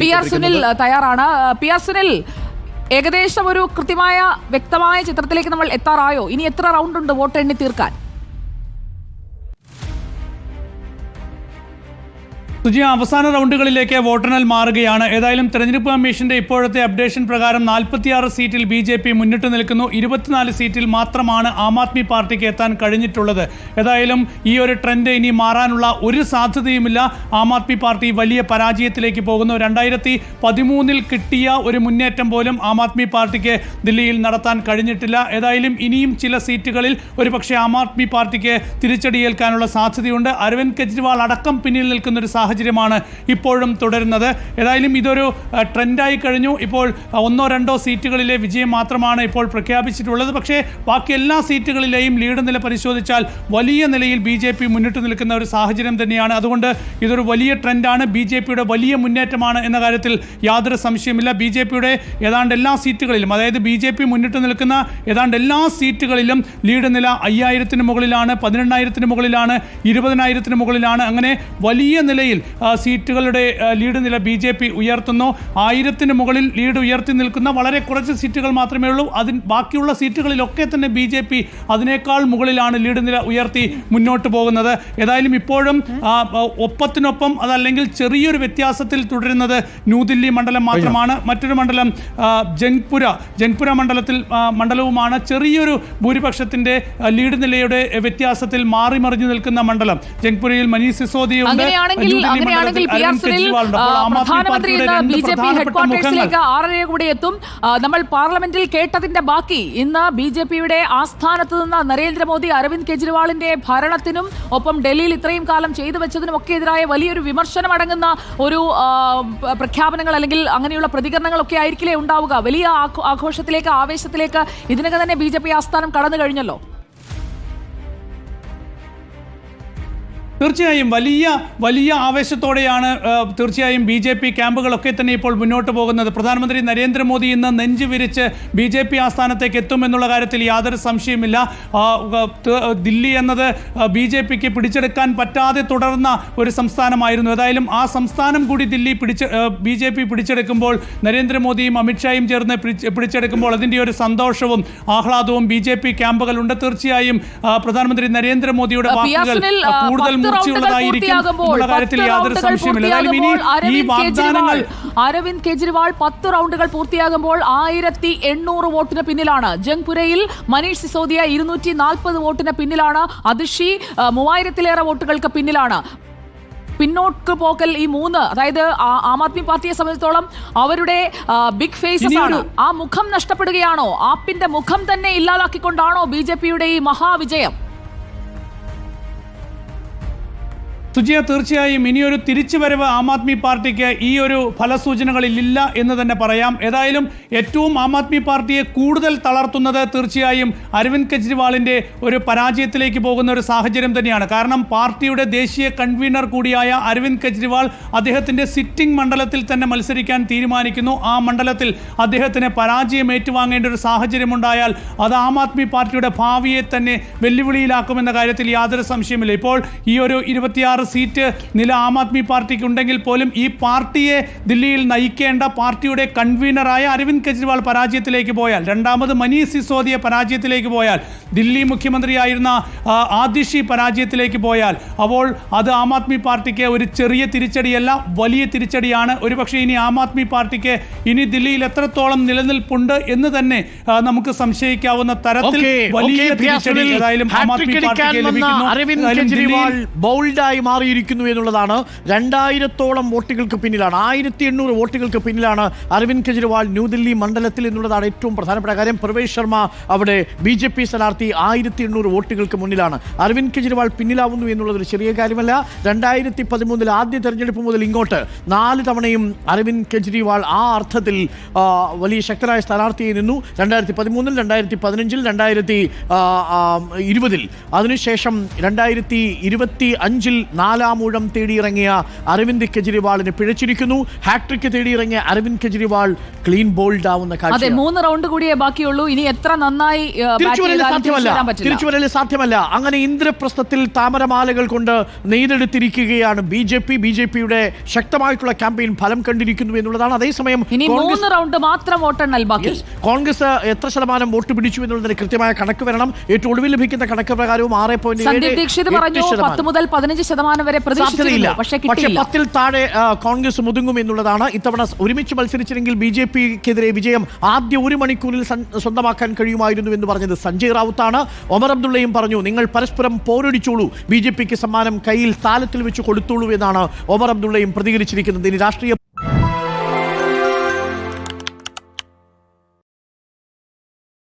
P R Sunil തയ്യാറാണ്. P R Sunil ഏകദേശം ഒരു കൃത്യമായ വ്യക്തമായ ചിത്രത്തിലേക്ക് നമ്മൾ എത്താറായോ? ഇനി എത്ര റൗണ്ട് ഉണ്ട് വോട്ട് എണ്ണി തീർക്കാൻ? സുജി അവസാന റൗണ്ടുകളിലേക്ക് വോട്ടെണ്ണൽ മാറുകയാണ്. ഏതായാലും തെരഞ്ഞെടുപ്പ് കമ്മീഷന്റെ ഇപ്പോഴത്തെ അപ്ഡേഷൻ പ്രകാരം നാൽപ്പത്തിയാറ് സീറ്റിൽ ബി ജെ പി മുന്നിട്ട് നിൽക്കുന്നു. ഇരുപത്തിനാല് സീറ്റിൽ മാത്രമാണ് ആം ആദ്മി പാർട്ടിക്ക് എത്താൻ കഴിഞ്ഞിട്ടുള്ളത്. ഏതായാലും ഈ ഒരു ട്രെൻഡ് ഇനി മാറാനുള്ള ഒരു സാധ്യതയുമില്ല. ആം ആദ്മി പാർട്ടി വലിയ പരാജയത്തിലേക്ക് പോകുന്നു. രണ്ടായിരത്തി പതിമൂന്നിൽ കിട്ടിയ ഒരു മുന്നേറ്റം പോലും ആം ആദ്മി പാർട്ടിക്ക് ദില്ലിയിൽ നടത്താൻ കഴിഞ്ഞിട്ടില്ല. ഏതായാലും ഇനിയും ചില സീറ്റുകളിൽ ഒരുപക്ഷെ ആം ആദ്മി പാർട്ടിക്ക് തിരിച്ചടിയേൽക്കാനുള്ള സാധ്യതയുണ്ട്. അരവിന്ദ് കെജ്രിവാൾ അടക്കം പിന്നിൽ നിൽക്കുന്ന ഒരു സാഹചര്യമാണ് ഇപ്പോഴും തുടരുന്നത്. ഏതായാലും ഇതൊരു ട്രെൻഡായി കഴിഞ്ഞു. ഇപ്പോൾ ഒന്നോ രണ്ടോ സീറ്റുകളിലെ വിജയം മാത്രമാണ് ഇപ്പോൾ പ്രഖ്യാപിച്ചിട്ടുള്ളത്. പക്ഷേ ബാക്കി എല്ലാ സീറ്റുകളിലെയും ലീഡ് നില പരിശോധിച്ചാൽ വലിയ നിലയിൽ ബി ജെ പി മുന്നിട്ട് നിൽക്കുന്ന ഒരു സാഹചര്യം തന്നെയാണ്. അതുകൊണ്ട് ഇതൊരു വലിയ ട്രെൻഡാണ്. ബി ജെ പിയുടെ വലിയ മുന്നേറ്റമാണ് എന്ന കാര്യത്തിൽ യാതൊരു സംശയമില്ല ബി ജെ പിയുടെ ഏതാണ്ട് എല്ലാ സീറ്റുകളിലും അതായത് ബി ജെ പി മുന്നിട്ട് നിൽക്കുന്ന ഏതാണ്ട് എല്ലാ സീറ്റുകളിലും ലീഡ് നില അയ്യായിരത്തിന് മുകളിലാണ് പതിനെണ്ണായിരത്തിന് മുകളിലാണ് ഇരുപതിനായിരത്തിന് മുകളിലാണ്. അങ്ങനെ വലിയ നിലയിൽ സീറ്റുകളുടെ ലീഡ് നില ബി ജെ പി ഉയർത്തുന്നു. ആയിരത്തിന് മുകളിൽ ലീഡ് ഉയർത്തി നിൽക്കുന്ന വളരെ കുറച്ച് സീറ്റുകൾ മാത്രമേ ഉള്ളൂ. അതിന് ബാക്കിയുള്ള സീറ്റുകളിലൊക്കെ തന്നെ ബി ജെ പി അതിനേക്കാൾ മുകളിലാണ് ലീഡ് നില ഉയർത്തി മുന്നോട്ട് പോകുന്നത്. ഏതായാലും ഇപ്പോഴും ഒപ്പത്തിനൊപ്പം അതല്ലെങ്കിൽ ചെറിയൊരു വ്യത്യാസത്തിൽ തുടരുന്നത് ന്യൂദില്ലി മണ്ഡലം മാത്രമാണ്. മറ്റൊരു മണ്ഡലം ജംഗ്പുര ജംഗ്പുര മണ്ഡലത്തിൽ മണ്ഡലവുമാണ് ചെറിയൊരു ഭൂരിപക്ഷത്തിന്റെ ലീഡ് നിലയുടെ വ്യത്യാസത്തിൽ മാറി മറിഞ്ഞു നിൽക്കുന്ന മണ്ഡലം. ജംഗ്പുരയിൽ മനീഷ് സിസോദിയുണ്ട്. അങ്ങനെയാണെങ്കിൽ പി ആർ സുനിൽ പ്രധാനമന്ത്രി ഇന്ന് ബി ജെ പി ഹെഡ്ക്വാർട്ടേഴ്സിലേക്ക് ആറരയെ ആറര കൂടെ എത്തും നമ്മൾ പാർലമെന്റിൽ കേട്ടതിന്റെ ബാക്കി. ഇന്ന് ബി ജെ പിയുടെ ആസ്ഥാനത്ത് നിന്ന് നരേന്ദ്രമോദി അരവിന്ദ് കെജ്രിവാളിന്റെ ഭരണത്തിനും ഒപ്പം ഡൽഹിയിൽ ഇത്രയും കാലം ചെയ്തു വെച്ചതിനും ഒക്കെ എതിരായ വലിയൊരു വിമർശനം അടങ്ങുന്ന ഒരു പ്രഖ്യാപനങ്ങൾ അല്ലെങ്കിൽ അങ്ങനെയുള്ള പ്രതികരണങ്ങളൊക്കെ ആയിരിക്കില്ലേ ഉണ്ടാവുക? വലിയ ആഘോഷത്തിലേക്ക് ആവേശത്തിലേക്ക് ഇതിനകം തന്നെ ബി ആസ്ഥാനം കടന്നു കഴിഞ്ഞല്ലോ. തീർച്ചയായും വലിയ വലിയ ആവേശത്തോടെയാണ് തീർച്ചയായും ബി ജെ പി ക്യാമ്പുകളൊക്കെ തന്നെ ഇപ്പോൾ മുന്നോട്ട് പോകുന്നത്. പ്രധാനമന്ത്രി നരേന്ദ്രമോദി ഇന്ന് നെഞ്ചു വിരിച്ച് ബി ജെ പി ആസ്ഥാനത്തേക്ക് എത്തുമെന്നുള്ള കാര്യത്തിൽ യാതൊരു സംശയമില്ല ദില്ലി എന്നത് ബി ജെ പിക്ക് പിടിച്ചെടുക്കാൻ പറ്റാതെ തുടർന്ന ഒരു സംസ്ഥാനമായിരുന്നു. ഏതായാലും ആ സംസ്ഥാനം കൂടി ദില്ലി പിടിച്ച് ബി ജെ പി പിടിച്ചെടുക്കുമ്പോൾ നരേന്ദ്രമോദിയും അമിത്ഷായും ചേർന്ന് പിടിച്ച് പിടിച്ചെടുക്കുമ്പോൾ അതിന്റെ ഒരു സന്തോഷവും ആഹ്ലാദവും ബി ജെ പി ക്യാമ്പുകളുണ്ട്. തീർച്ചയായും പ്രധാനമന്ത്രി നരേന്ദ്രമോദിയുടെ. വാക്കുകൾ കൂടുതൽ എന്നുള്ള കാര്യത്തിൽ യാതൊരു സംശയമില്ല ഏതായാലും ഇനി ഈ അരവിന്ദ് വാഗ്ദാനങ്ങൾ കെജ്രിവാൾ അരവിന്ദ് കെജ്രിവാൾ പത്ത് റൗണ്ടുകൾ പൂർത്തിയാകുമ്പോൾ ആയിരത്തി എണ്ണൂറ് വോട്ടിന് പിന്നിലാണ്. ജംഗ്പുരയിൽ മനീഷ് സിസോദിയ ഇരുന്നൂറ്റി നാൽപ്പത് വോട്ടിന് പിന്നിലാണ്. അതിഷി മൂവായിരത്തിലേറെ വോട്ടുകൾക്ക് പിന്നിലാണ്. പിന്നോട്ട് പോക്കൽ ഈ മൂന്ന് അതായത് ആ- ആദ്മി പാർട്ടിയെ സംബന്ധിച്ചിടത്തോളം അവരുടെ ബിഗ് ഫേസസ് ആണ്. ആ മുഖം നഷ്ടപ്പെടുകയാണോ? ആപ്പിന്റെ മുഖം തന്നെ ഇല്ലാതാക്കിക്കൊണ്ടാണോ ബി ജെ പിയുടെ ഈ മഹാവിജയം? സുജിയ തീർച്ചയായും ഇനിയൊരു തിരിച്ചുവരവ് ആം ആദ്മി പാർട്ടിക്ക് ഈ ഒരു ഫലസൂചനകളിലില്ല എന്ന് തന്നെ പറയാം. ഏതായാലും ഏറ്റവും ആം ആദ്മി പാർട്ടിയെ കൂടുതൽ തളർത്തുന്നത് തീർച്ചയായും അരവിന്ദ് കെജ്രിവാളിന്റെ ഒരു പരാജയത്തിലേക്ക് പോകുന്ന ഒരു സാഹചര്യം തന്നെയാണ്. കാരണം പാർട്ടിയുടെ ദേശീയ കൺവീനർ കൂടിയായ അരവിന്ദ് കെജ്രിവാൾ അദ്ദേഹത്തിന്റെ സിറ്റിംഗ് മണ്ഡലത്തിൽ തന്നെ മത്സരിക്കാൻ തീരുമാനിക്കുന്നു. ആ മണ്ഡലത്തിൽ അദ്ദേഹത്തിന് പരാജയം ഏറ്റുവാങ്ങേണ്ട ഒരു സാഹചര്യമുണ്ടായാൽ അത് ആം ആദ്മി പാർട്ടിയുടെ ഭാവിയെ തന്നെ വെല്ലുവിളിയിലാക്കുമെന്ന കാര്യത്തിൽ യാതൊരു സംശയമില്ല ഇപ്പോൾ ഈ ഒരു ഇരുപത്തിയാറ് സീറ്റ് നില ആം ആദ്മി പാർട്ടിക്ക് ഉണ്ടെങ്കിൽ പോലും ഈ പാർട്ടിയെ ദില്ലിയിൽ നയിക്കേണ്ട പാർട്ടിയുടെ കൺവീനറായ അരവിന്ദ് കെജ്രിവാൾ പരാജയത്തിലേക്ക് പോയാൽ രണ്ടാമത് മനീഷ് സിസോദിയ പരാജയത്തിലേക്ക് പോയാൽ ദില്ലി മുഖ്യമന്ത്രിയായിരുന്ന ആദിഷി പരാജയത്തിലേക്ക് പോയാൽ അപ്പോൾ അത് ആം ആദ്മി പാർട്ടിക്ക് ഒരു ചെറിയ തിരിച്ചടിയല്ല വലിയ തിരിച്ചടിയാണ്. ഒരുപക്ഷെ ഇനി ആം ആദ്മി പാർട്ടിക്ക് ഇനി ദില്ലിയിൽ എത്രത്തോളം നിലനിൽപ്പുണ്ട് എന്ന് തന്നെ നമുക്ക് സംശയിക്കാവുന്ന തരത്തിൽ വലിയ തിരിച്ചടി ഏതായാലും ആം ആദ്മി പാർട്ടിക്ക് ലഭിക്കുന്നു. ബോൾഡായി മാറിയിരിക്കുന്നു എന്നുള്ളതാണ് രണ്ടായിരത്തോളം വോട്ടുകൾക്ക് പിന്നിലാണ്. ആയിരത്തി എണ്ണൂറ് വോട്ടുകൾക്ക് പിന്നിലാണ് അരവിന്ദ് കെജ്രിവാൾ ന്യൂഡൽഹി മണ്ഡലത്തിൽ എന്നുള്ളതാണ് ഏറ്റവും പ്രധാനപ്പെട്ട കാര്യം. പ്രവേശ് ശർമ്മ അവിടെ ബി ജെ പി സ്ഥാനാർത്ഥി ആയിരത്തി എണ്ണൂറ് വോട്ടുകൾക്ക് മുന്നിലാണ്. അരവിന്ദ് കെജ്രിവാൾ പിന്നിലാവുന്നു എന്നുള്ളത് ഒരു ചെറിയ കാര്യമല്ല. രണ്ടായിരത്തി പതിമൂന്നിൽ ആദ്യ തെരഞ്ഞെടുപ്പ് മുതൽ ഇങ്ങോട്ട് നാല് തവണയും അരവിന്ദ് കെജ്രിവാൾ ആ അർത്ഥത്തിൽ വലിയ ശക്തനായ സ്ഥാനാർത്ഥിയെ നിന്നു. രണ്ടായിരത്തി പതിമൂന്നിൽ രണ്ടായിരത്തി പതിനഞ്ചിൽ രണ്ടായിരത്തി ഇരുപതിൽ. അതിനുശേഷം രണ്ടായിരത്തി ഇരുപത്തി അഞ്ചിൽ നാലാം ഊഴം തേടിയിറങ്ങിയ അരവിന്ദ് കെജ്രിവാളിന് പിഴച്ചിരിക്കുന്നു. ഹാട്രിക് തേടിയിറങ്ങിയ അരവിന്ദ് കെജ്രിവാൾ ക്ലീൻ ബോൾഡ് ആവുന്ന അതെ മൂന്ന് റൗണ്ട് കൂടിയേ ബാക്കിയുള്ളൂ. ഇനി എത്ര നന്നായി സാധ്യമല്ല. തിരിച്ചുവരൽ സാധ്യമല്ല. അങ്ങനെ ഇന്ദ്രപ്രസ്ഥത്തിൽ താമരമാലകൾ കൊണ്ട് നെയ്തെടുത്തിരിക്കുകയാണ് B J P. B J പിയുടെ ശക്തമായിട്ടുള്ള ക്യാമ്പയിൻ ഫലം കണ്ടിരിക്കുന്നു എന്നുള്ളതാണ്. അതേസമയം കോൺഗ്രസ് മൂന്ന് റൗണ്ട് മാത്രം വോട്ടെണ്ണൽ ബാക്കി. കോൺഗ്രസ് എത്ര ശതമാനം വോട്ട് പിടിച്ചു എന്നുള്ളതിന് കൃത്യമായ കണക്ക് വരണം. ഏറ്റവും ഒടുവിൽ ലഭിക്കുന്ന കണക്ക് പ്രകാരവും ആറ് പോയിന്റ് പറഞ്ഞു പത്ത് മുതൽ പതിനഞ്ച് ശതമാനം വരെ സാധ്യതയില്ല. പക്ഷേ പത്തിൽ താഴെ കോൺഗ്രസ് മുതുങ്ങും എന്നുള്ളതാണ് ഇത്തവണ ഒരുമിച്ച് മത്സരിച്ചില്ലെങ്കിൽ ബി ജെ പിക്കെതിരെ വിജയം ആദ്യ ഒരു മണിക്കൂറിൽ സ്വന്തമാക്കാൻ കഴിയുമായിരുന്നു എന്ന് പറഞ്ഞത് സഞ്ജയ് റാവുത്താണ്. ഒമർ അബ്ദുള്ളയും പറഞ്ഞു നിങ്ങൾ പരസ്പരം പോരടിച്ചോളൂ. ബി ജെ പിക്ക് സമ്മാനം കയ്യിൽ താലത്തിൽ വെച്ച് കൊടുത്തോളൂ എന്നാണ് ഒമർ അബ്ദുള്ളയും പ്രതികരിച്ചിരിക്കുന്നത്. ഇനി രാഷ്ട്രീയ